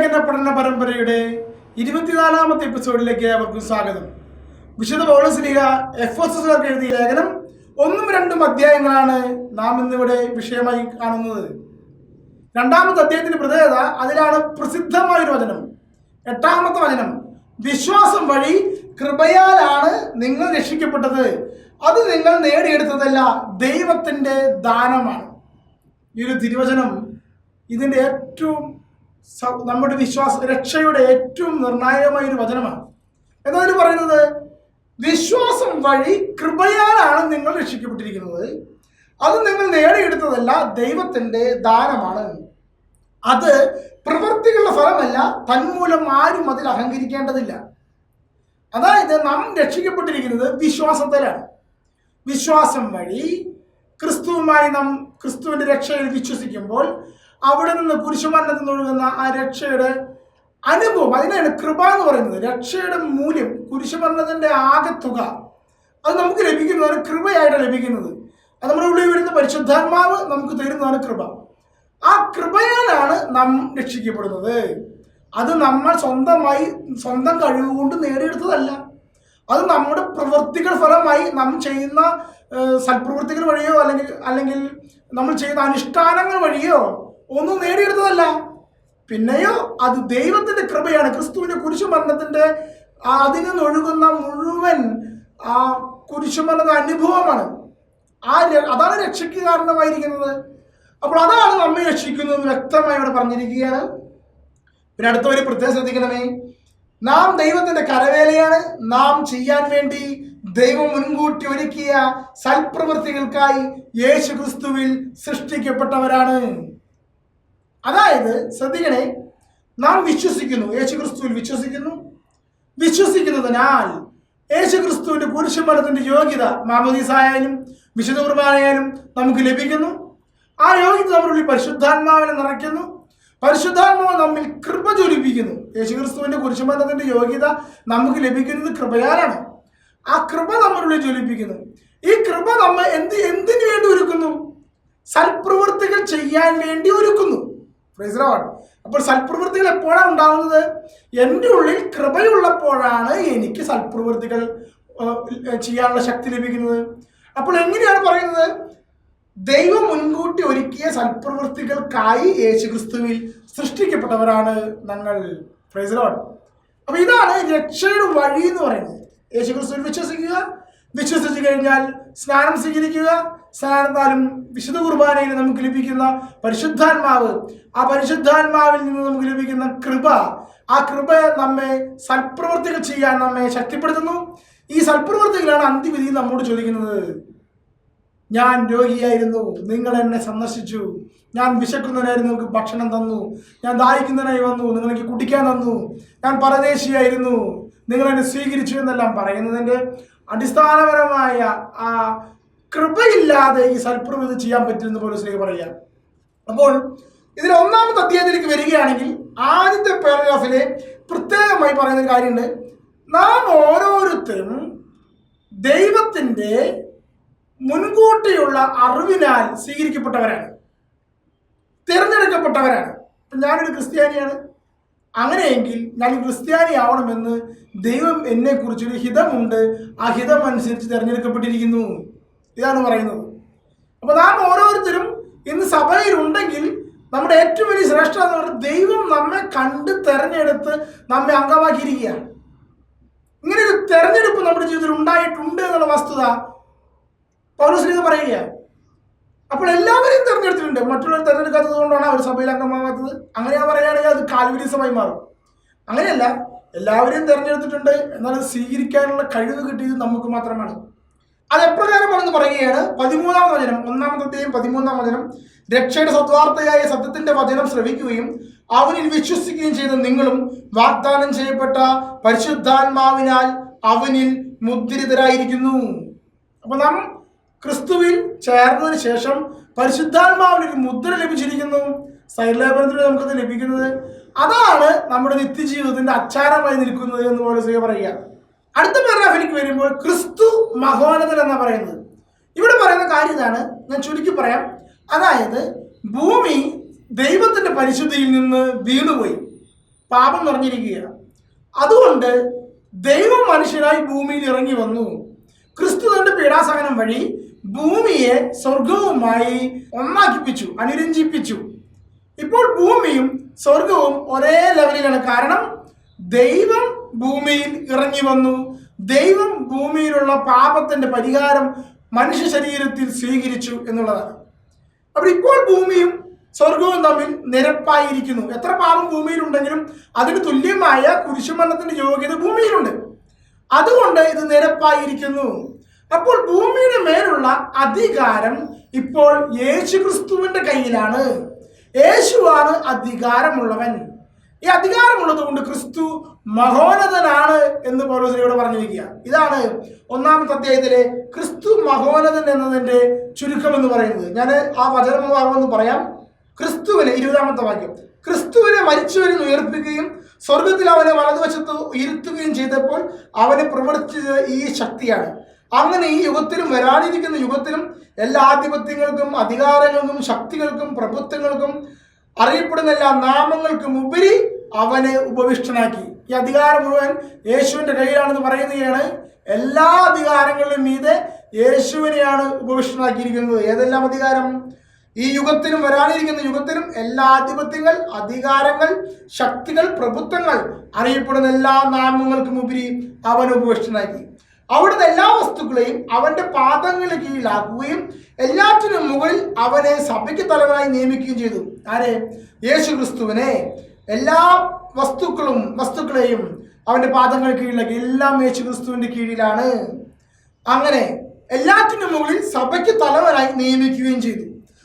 ലേഖന പഠന പരമ്പരയുടെ ഇരുപത്തിനാലാമത്തെ എപ്പിസോഡിലേക്ക് അവർക്കും സ്വാഗതം. വിശുദ്ധ ലീഗ എഫ് എസ് എസ് എഴുതിയ ലേഖനം ഒന്നും രണ്ടും അധ്യായങ്ങളാണ് നാം ഇന്നിവിടെ വിഷയമായി കാണുന്നത്. രണ്ടാമത്തെ അദ്ദേഹത്തിന്റെ പ്രത്യേകത അതിലാണ് പ്രസിദ്ധമായൊരു വചനം. എട്ടാമത്തെ വചനം വിശ്വാസം വഴി കൃപയാലാണ് നിങ്ങൾ രക്ഷിക്കപ്പെട്ടത്. അത് നിങ്ങൾ നേടിയെടുത്തതല്ല ദൈവത്തിന്റെ ദാനമാണ്. ഈ ഒരു തിരുവചനം ഇതിന്റെ ഏറ്റവും നമ്മുടെ വിശ്വാസ രക്ഷയുടെ ഏറ്റവും നിർണായകമായ ഒരു വചനമാണ് എന്നതിന് പറയുന്നത് വിശ്വാസം വഴി കൃപയാലാണ് നിങ്ങൾ രക്ഷിക്കപ്പെട്ടിരിക്കുന്നത്. അത് നിങ്ങൾ നേടിയെടുത്തതല്ല ദൈവത്തിന്റെ ദാനമാണ്. അത് പ്രവൃത്തികളുടെ ഫലമല്ല തന്മൂലം ആരും അതിൽ അഹങ്കരിക്കേണ്ടതില്ല. അതായത് നാം രക്ഷിക്കപ്പെട്ടിരിക്കുന്നത് വിശ്വാസത്തിലാണ്. വിശ്വാസം വഴി ക്രിസ്തുവുമായി നാം ക്രിസ്തുവിന്റെ രക്ഷയിൽ വിശ്വസിക്കുമ്പോൾ അവിടെ നിന്ന് കുരിശുമരണത്തിൽ നിന്ന് ഒഴുകുന്ന ആ രക്ഷയുടെ അനുഭവം അതിനാണ് കൃപ എന്ന് പറയുന്നത്. രക്ഷയുടെ മൂല്യം കുരിശുമരണത്തിന്റെ ആകത്തുക അത് നമുക്ക് ലഭിക്കുന്നതാണ് കൃപയായിട്ട് ലഭിക്കുന്നത്. അത് നമ്മുടെ ഉള്ളിൽ വരുന്ന പരിശുദ്ധാത്മാവ് നമുക്ക് തരുന്നതാണ് കൃപ. ആ കൃപയാലാണ് നാം രക്ഷിക്കപ്പെടുന്നത്. അത് നമ്മൾ സ്വന്തമായി സ്വന്തം കഴിവ് കൊണ്ട് നേടിയെടുത്തതല്ല. അത് നമ്മുടെ പ്രവൃത്തികൾ ഫലമായി നാം ചെയ്യുന്ന സൽപ്രവൃത്തികൾ വഴിയോ അല്ലെങ്കിൽ അല്ലെങ്കിൽ നമ്മൾ ചെയ്യുന്ന അനുഷ്ഠാനങ്ങൾ വഴിയോ ഒന്നും നേടിയെടുത്തതല്ല. പിന്നെയോ അത് ദൈവത്തിന്റെ കൃപയാണ്. ക്രിസ്തുവിന്റെ കുരിശുമരണത്തിന്റെ അതിൽ നിന്നൊഴുകുന്ന മുഴുവൻ ആ കുരിശുമരണ അനുഭവമാണ്. ആ അതാണ് രക്ഷയ്ക്ക് കാരണമായിരിക്കുന്നത്. അപ്പോൾ അതാണ് നമ്മെ രക്ഷിക്കുന്നത് വ്യക്തമായി ഇവിടെ പറഞ്ഞിരിക്കുകയാണ്. പിന്നെ അടുത്ത ഒരു പ്രത്യേകം ശ്രദ്ധിക്കണമേ. നാം ദൈവത്തിന്റെ കരവേലയാണ്. നാം ചെയ്യാൻ വേണ്ടി ദൈവം മുൻകൂട്ടി ഒരുക്കിയ സൽപ്രവൃത്തികൾക്കായി യേശു ക്രിസ്തുവിൽ സൃഷ്ടിക്കപ്പെട്ടവരാണ്. അതായത് ശ്രദ്ധിക്കണേ നാം വിശ്വസിക്കുന്നു യേശു ക്രിസ്തുവിൽ വിശ്വസിക്കുന്നു. വിശ്വസിക്കുന്നതിനാൽ യേശു ക്രിസ്തുവിന്റെ കുരിശുമരത്തിന്റെ യോഗ്യത മാമോദീസായാലും വിശുദ്ധ കുർബാനയായാലും നമുക്ക് ലഭിക്കുന്നു. ആ യോഗ്യത നമ്മളുള്ളിൽ പരിശുദ്ധാത്മാവിനെ നിറയ്ക്കുന്നു. പരിശുദ്ധാത്മാവ് നമ്മിൽ കൃപ ജ്വലിപ്പിക്കുന്നു. യേശു ക്രിസ്തുവിന്റെ കുരിശുമരണത്തിന്റെ യോഗ്യത നമുക്ക് ലഭിക്കുന്നത് കൃപയാലാണ്. ആ കൃപ നമ്മളുള്ളിൽ ജ്വലിപ്പിക്കുന്നു. ഈ കൃപ നമ്മൾ എന്ത് എന്തിനു വേണ്ടി ഒരുക്കുന്നു? സൽപ്രവൃത്തികൾ ചെയ്യാൻ വേണ്ടി ഒരുക്കുന്നു. The അപ്പോൾ സൽപ്രവൃത്തികൾ എപ്പോഴാണ് ഉണ്ടാകുന്നത് എന്റെ ഉള്ളിൽ കൃപയുള്ളപ്പോഴാണ് എനിക്ക് സൽപ്രവൃത്തികൾ ചെയ്യാനുള്ള ശക്തി ലഭിക്കുന്നത്. അപ്പോൾ എങ്ങനെയാണ് പറയുന്നത്? ദൈവം മുൻകൂട്ടി ഒരുക്കിയ സൽപ്രവൃത്തികൾക്കായി യേശുക്രിസ്തുവിൽ സൃഷ്ടിക്കപ്പെട്ടവരാണ് ഞങ്ങൾ. പ്രൈസ് the അപ്പോൾ അപ്പൊ ഇതാണ് രക്ഷയുടെ വഴി എന്ന് പറയുന്നത്. യേശുക്രിസ്തുവിൽ വിശ്വസിക്കുക വിശ്വസിച്ചു കഴിഞ്ഞാൽ സ്നാനം സ്വീകരിക്കുക സ്നാനത്താലും വിശുദ്ധ കുർബാനയിൽ നമുക്ക് ലഭിക്കുന്ന പരിശുദ്ധാത്മാവ് ആ പരിശുദ്ധാത്മാവിൽ നിന്ന് നമുക്ക് ലഭിക്കുന്ന കൃപ ആ കൃപ നമ്മെ സൽപ്രവൃത്തികൾ ചെയ്യാൻ നമ്മെ ശക്തിപ്പെടുത്തുന്നു. ഈ സൽപ്രവൃത്തികളാണ് അന്തിവിധി നമ്മോട് ചോദിക്കുന്നത്. ഞാൻ രോഗിയായിരുന്നു നിങ്ങൾ എന്നെ സന്ദർശിച്ചു. ഞാൻ വിശക്കുന്നവനായിരുന്നു നിങ്ങൾക്ക് ഭക്ഷണം തന്നു. ഞാൻ ദാഹിക്കുന്നവനായി വന്നു നിങ്ങൾ എനിക്ക് കുടിക്കാൻ തന്നു. ഞാൻ പരദേശിയായിരുന്നു നിങ്ങൾ എന്നെ സ്വീകരിച്ചു എന്നെല്ലാം പറയുന്നതിന്റെ അടിസ്ഥാനപരമായ ആ കൃപയില്ലാതെ ഈ സൽപ്രവൃത്തി ചെയ്യാൻ പറ്റുമെന്ന് പോലെ സ്നേഹം പറയാം. അപ്പോൾ ഇതിൽ ഒന്നാമത്തെ അധ്യായത്തിലേക്ക് വരികയാണെങ്കിൽ ആദ്യത്തെ പാരഗ്രാഫിലെ പ്രത്യേകമായി പറയുന്ന കാര്യമുണ്ട്. നാം ഓരോരുത്തരും ദൈവത്തിന്റെ മുൻകൂട്ടിയുള്ള അറിവിനാൽ സ്വീകരിക്കപ്പെട്ടവരാണ്. തിരഞ്ഞെടുക്കപ്പെട്ടവരാണ്. ഞാനൊരു ക്രിസ്ത്യാനിയാണ്. അങ്ങനെയെങ്കിൽ ഞാൻ ക്രിസ്ത്യാനി ആവണമെന്ന് ദൈവം എന്നെക്കുറിച്ചൊരു ഹിതമുണ്ട്. ആ ഹിതം അനുസരിച്ച് തിരഞ്ഞെടുക്കപ്പെട്ടിരിക്കുന്നു. ഇതാണ് പറയുന്നത്. അപ്പോൾ നാം ഓരോരുത്തരും ഇന്ന് സഭയിലുണ്ടെങ്കിൽ നമ്മുടെ ഏറ്റവും വലിയ ശ്രേഷ്ഠ എന്ന് പറഞ്ഞാൽ ദൈവം നമ്മെ കണ്ട് തെരഞ്ഞെടുത്ത് നമ്മെ അംഗമാക്കിയിരിക്കുകയാണ്. ഇങ്ങനെ ഒരു തെരഞ്ഞെടുപ്പ് നമ്മുടെ ജീവിതത്തിൽ ഉണ്ടായിട്ടുണ്ട് എന്നുള്ള വസ്തുത പൗരസ്ലിക പറയുകയാണ്. അപ്പോൾ എല്ലാവരെയും തിരഞ്ഞെടുത്തിട്ടുണ്ട്. മറ്റുള്ളവർ തിരഞ്ഞെടുക്കാത്തത് കൊണ്ടാണ് അവർ സഭയിൽ അംഗമാകാത്തത് അങ്ങനെ പറയുകയാണെങ്കിൽ അത് കാൽവിനിസമായി മാറും. അങ്ങനെയല്ല എല്ലാവരെയും തിരഞ്ഞെടുത്തിട്ടുണ്ട് എന്നാൽ സ്വീകരിക്കാനുള്ള കഴിവ് കിട്ടിയത് നമുക്ക് മാത്രമാണ്. അത് എപ്രകാരമാണെന്ന് പറയുകയാണ്. പതിമൂന്നാം വചനം ഒന്നാമത്തെയും പതിമൂന്നാം വചനം. രക്ഷയുടെ സത്വാർത്ഥയായ സത്യത്തിന്റെ വചനം ശ്രവിക്കുകയും അവനിൽ വിശ്വസിക്കുകയും ചെയ്ത നിങ്ങളും വാഗ്ദാനം ചെയ്യപ്പെട്ട പരിശുദ്ധാത്മാവിനാൽ അവനിൽ മുദ്രിതരായിരിക്കുന്നു. അപ്പൊ നാം ക്രിസ്തുവിൽ ചേർന്നതിന് ശേഷം പരിശുദ്ധാത്മാവിന് ഒരു മുദ്ര ലഭിച്ചിരിക്കുന്നു. സൈലേപനത്തിൽ നമുക്കത് ലഭിക്കുന്നത് അതാണ് നമ്മുടെ നിത്യജീവിതത്തിന്റെ അച്ചാരമായി നിൽക്കുന്നത് എന്ന് പോലെ സ്വയം പറയുക. അടുത്ത പാരാഗ്രാഫിലേക്ക് വരുമ്പോൾ ക്രിസ്തു മഹോന്നതൻ എന്നാ പറയുന്നത്. ഇവിടെ പറയുന്ന കാര്യം ഇതാണ്. ഞാൻ ചുരുക്കി പറയാം. അതായത് ഭൂമി ദൈവത്തിന്റെ പരിശുദ്ധിയിൽ നിന്ന് വീണുപോയി. പാപം നിറഞ്ഞിരിക്കുകയാണ്. അതുകൊണ്ട് ദൈവം മനുഷ്യനായി ഭൂമിയിൽ ഇറങ്ങി വന്നു. ക്രിസ്തു തന്റെ പീഡാസഹനം വഴി ഭൂമിയെ സ്വർഗവുമായി ഒന്നാക്കിപ്പിച്ചു അനുരഞ്ജിപ്പിച്ചു. ഇപ്പോൾ ഭൂമിയും സ്വർഗവും ഒരേ ലെവലിലാണ് കാരണം ദൈവം ഭൂമിയിൽ ഇറങ്ങി വന്നു. ദൈവം ഭൂമിയിലുള്ള പാപത്തിന്റെ പരിഹാരം മനുഷ്യ ശരീരത്തിൽ സ്വീകരിച്ചു എന്നുള്ളതാണ്. അപ്പോൾ ഇപ്പോൾ ഭൂമിയും സ്വർഗവും തമ്മിൽ നിരപ്പായിരിക്കുന്നു. എത്ര പാപം ഭൂമിയിലുണ്ടെങ്കിലും അതിന് തുല്യമായ കുരിശുമരണത്തിന്റെ യോഗ്യത ഭൂമിയിലുണ്ട്. അതുകൊണ്ട് ഇത് നിരപ്പായിരിക്കുന്നു. അപ്പോൾ ഭൂമിയുടെ മേലുള്ള അധികാരം ഇപ്പോൾ യേശു ക്രിസ്തുവിന്റെ കയ്യിലാണ്. യേശുവാണ് അധികാരമുള്ളവൻ. ഈ അധികാരമുള്ളത് കൊണ്ട് ക്രിസ്തു മഹോന്നതനാണ് എന്ന് പൗലോസിനോട് പറഞ്ഞിരിക്കുക. ഇതാണ് ഒന്നാമത്തെ അധ്യായത്തിലെ ക്രിസ്തു മഹോന്നതൻ എന്നതിന്റെ ചുരുക്കം എന്ന് പറയുന്നത്. ഞാൻ ആ വചനം ഭാഗമെന്ന് പറയാം. ക്രിസ്തുവിനെ ഇരുപതാമത്തെ വാക്യം. ക്രിസ്തുവിനെ മരിച്ചവരിൽ ഉയർപ്പിക്കുകയും സ്വർഗത്തിൽ അവനെ വലതുവശത്ത് ഇരുത്തുകയും ചെയ്തപ്പോൾ അവനെ പ്രവർത്തിച്ചത് ഈ ശക്തിയാണ്. അങ്ങനെ ഈ യുഗത്തിലും വരാനിരിക്കുന്ന യുഗത്തിലും എല്ലാ ആധിപത്യങ്ങൾക്കും അധികാരങ്ങൾക്കും ശക്തികൾക്കും പ്രഭുത്വങ്ങൾക്കും അറിയപ്പെടുന്ന എല്ലാ നാമങ്ങൾക്കും ഉപരി അവനെ ഉപവിഷ്ടനാക്കി. ഈ അധികാരം മുഴുവൻ യേശുവിന്റെ കയ്യിലാണെന്ന് പറയുന്നതാണ് എല്ലാ അധികാരങ്ങളിലും മീതെ യേശുവിനെയാണ് ഉപവിഷ്ടനാക്കിയിരിക്കുന്നത്. ഏതെല്ലാം അധികാരം? ഈ യുഗത്തിലും വരാനിരിക്കുന്ന യുഗത്തിലും എല്ലാ ആധിപത്യങ്ങൾ അധികാരങ്ങൾ ശക്തികൾ പ്രഭുത്വങ്ങൾ അറിയപ്പെടുന്ന എല്ലാ നാമങ്ങൾക്കും ഉപരി അവൻ ഉപവിഷ്ടനാക്കി. അവിടുത്തെ എല്ലാ വസ്തുക്കളെയും അവന്റെ പാദങ്ങൾക്ക് കീഴിലാക്കുകയും എല്ലാറ്റിനും മുകളിൽ അവനെ സഭയ്ക്ക് തലവനായി നിയമിക്കുകയും ചെയ്തു. ആരെ? യേശു ക്രിസ്തുവിനെ. എല്ലാ വസ്തുക്കളും വസ്തുക്കളെയും അവന്റെ പാദങ്ങൾ കീഴിലാക്കി. എല്ലാം യേശു ക്രിസ്തുവിന്റെ കീഴിലാണ്. അങ്ങനെ എല്ലാറ്റിനും മുകളിൽ സഭയ്ക്ക് തലവനായി നിയമിക്കുകയും ചെയ്തു.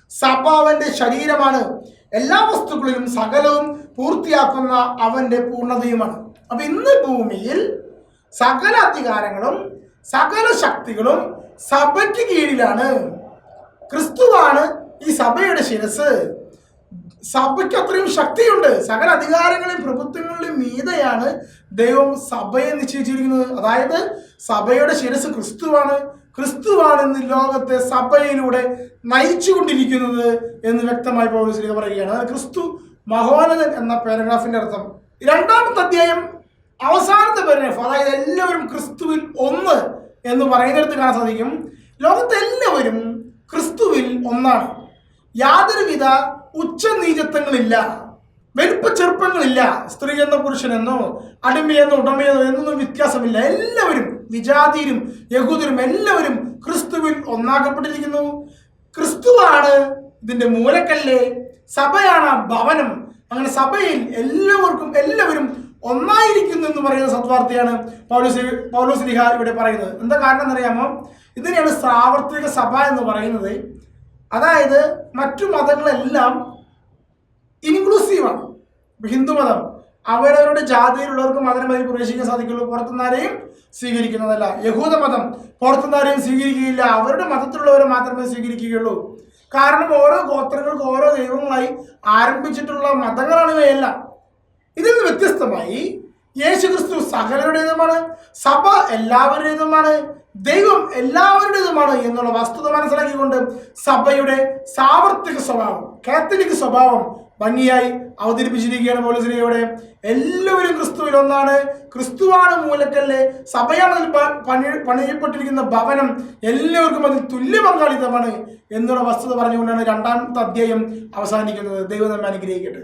സഭ അവന്റെ ശരീരമാണ്. എല്ലാ വസ്തുക്കളിലും സകലവും പൂർത്തിയാക്കുന്ന അവന്റെ പൂർണതയുമാണ്. അപ്പൊ ഇന്ന് ഭൂമിയിൽ സകല അധികാരങ്ങളും സകല ശക്തികളും സഭയ്ക്ക് കീഴിലാണ്. ക്രിസ്തുവാണ് ഈ സഭയുടെ ശിരസ്. സഭയ്ക്ക് അത്രയും ശക്തിയുണ്ട്. സകല അധികാരങ്ങളെയും പ്രഭുത്വങ്ങളിലും മീതയാണ് ദൈവം സഭയെ നിശ്ചയിച്ചിരിക്കുന്നത്. അതായത് സഭയുടെ ശിരസ് ക്രിസ്തുവാണ്. ക്രിസ്തുവാണ് ഇന്ന് ലോകത്തെ സഭയിലൂടെ നയിച്ചുകൊണ്ടിരിക്കുന്നത് എന്ന് വ്യക്തമായി പൗരസ്ലിക പറയുകയാണ്. അതായത് ക്രിസ്തു മഹോനതൻ എന്ന പാരഗ്രാഫിന്റെ അർത്ഥം. രണ്ടാമത്തെ അധ്യായം അവസാനത്തെ പാരഗ്രാഫ്. അതായത് എല്ലാവരും ക്രിസ്തുവിൽ ഒന്ന്. എന്ന് പറയുന്നിടത്ത് കാണാൻ സാധിക്കും. ലോകത്തെല്ലാവരും ക്രിസ്തുവിൽ ഒന്നാണ്. യാതൊരുവിധ ഉച്ചനീചത്വങ്ങളില്ല. വലിപ്പ ചെറുപ്പങ്ങളില്ല. സ്ത്രീ എന്ന പുരുഷനെന്നോ അടിമയെന്നോ ഉടമയെന്നോ എന്നൊന്നും വ്യത്യാസമില്ല. എല്ലാവരും വിജാതിരും യഹൂദരും എല്ലാവരും ക്രിസ്തുവിൽ ഒന്നാക്കപ്പെട്ടിരിക്കുന്നു. ക്രിസ്തുവാണ് ഇതിന്റെ മൂലക്കല്ലേ. സഭയാണ് ഭവനം. അങ്ങനെ സഭയിൽ എല്ലാവർക്കും എല്ലാവരും ഒന്നായിരിക്കുന്നു എന്ന് പറയുന്ന സത്വാർത്ഥിയാണ് പൗലോസ് പൗലോസ് ലിഹ ഇവിടെ പറയുന്നത്. എന്താ കാരണം എന്നറിയാമോ? ഇതിനെയാണ് സാർവത്രിക സഭ എന്ന് പറയുന്നത്. അതായത് മറ്റു മതങ്ങളെല്ലാം ഇൻക്ലൂസീവാണ് ഹിന്ദുമതം അവരവരുടെ ജാതിയിലുള്ളവർക്ക് മതം അതിൽ പ്രവേശിക്കാൻ സാധിക്കുള്ളൂ. പുറത്തുനിന്നാരെയും സ്വീകരിക്കുന്നതല്ല. യഹൂദ മതം പുറത്തുനിന്നാരെയും സ്വീകരിക്കുകയില്ല. അവരുടെ മതത്തിലുള്ളവരെ മാത്രമേ സ്വീകരിക്കുകയുള്ളൂ. കാരണം ഓരോ ഗോത്രങ്ങൾക്ക് ഓരോ ദൈവങ്ങളായി ആരംഭിച്ചിട്ടുള്ള മതങ്ങളാണ് ഇവയെല്ലാം. ഇതിൽ നിന്ന് വ്യത്യസ്തമായി യേശു ക്രിസ്തു സകലരുടേതുമാണ് സഭ എല്ലാവരുടേതുമാണ് ദൈവം എല്ലാവരുടേതുമാണ് എന്നുള്ള വസ്തുത മനസ്സിലാക്കിക്കൊണ്ട് സഭയുടെ സാർവത്രിക സ്വഭാവം കാത്തലിക് സ്വഭാവം ഭംഗിയായി അവതരിപ്പിച്ചിരിക്കുകയാണ് പോലീസിനെയോടെ എല്ലാവരും ക്രിസ്തുവിൽ ഒന്നാണ്. ക്രിസ്തുവാണ് മൂലക്കല്ലേ. സഭയാണ് അതിൽ പണി പണിയപ്പെട്ടിരിക്കുന്ന ഭവനം. എല്ലാവർക്കും അതിൽ തുല്യ പങ്കാളിത്തമാണ് എന്നുള്ള വസ്തുത പറഞ്ഞുകൊണ്ടാണ് രണ്ടാമത്തെ അധ്യായം അവസാനിക്കുന്നത്. ദൈവം നമ്മെ അനുഗ്രഹിക്കട്ടെ.